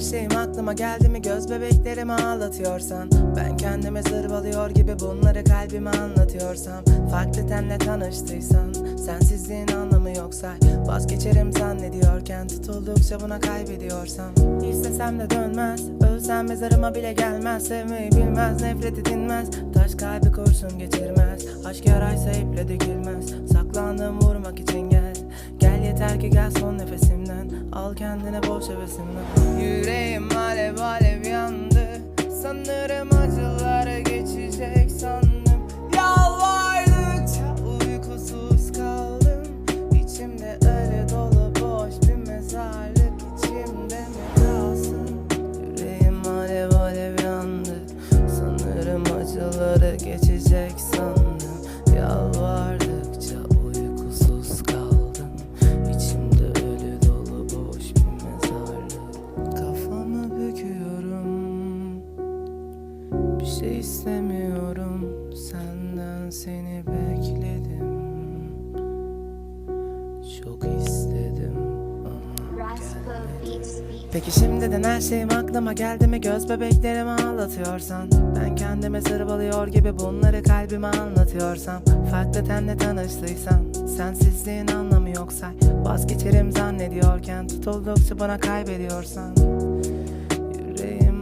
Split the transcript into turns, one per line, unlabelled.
her şeyim aklıma geldi mi? Göz bebeklerimi ağlatıyorsan Ben kendimi zırvalıyor gibi bunları kalbime anlatıyorsam. Farklı tenle tanıştıysan Sensizliğin anlamı yoksa. Vazgeçerim zannediyorken Tutuldukça buna kaybediyorsam. İstesem de dönmez Ölsem mezarıma bile gelmez. Sevmeyi bilmez nefreti dinmez Taş kalbi kurşun geçirmez. Aşk yaraysa iple dökülmez Saklandığım vurmak için Gel yeter ki gel son nefesimden. Al kendine boş hevesimden Yüreğim şey istemiyorum. Senden seni bekledim. Çok istedim ama
Beats.
Peki şimdiden her şeyim aklıma geldi mi? Göz bebeklerimi ağlatıyorsan Ben kendime zırvalıyor gibi bunları kalbime anlatıyorsam Farklı tenle tanıştıysan Sensizliğin anlamı yoksa Vazgeçerim zannediyorken Tutuldukça bana kaybediyorsan Yüreğim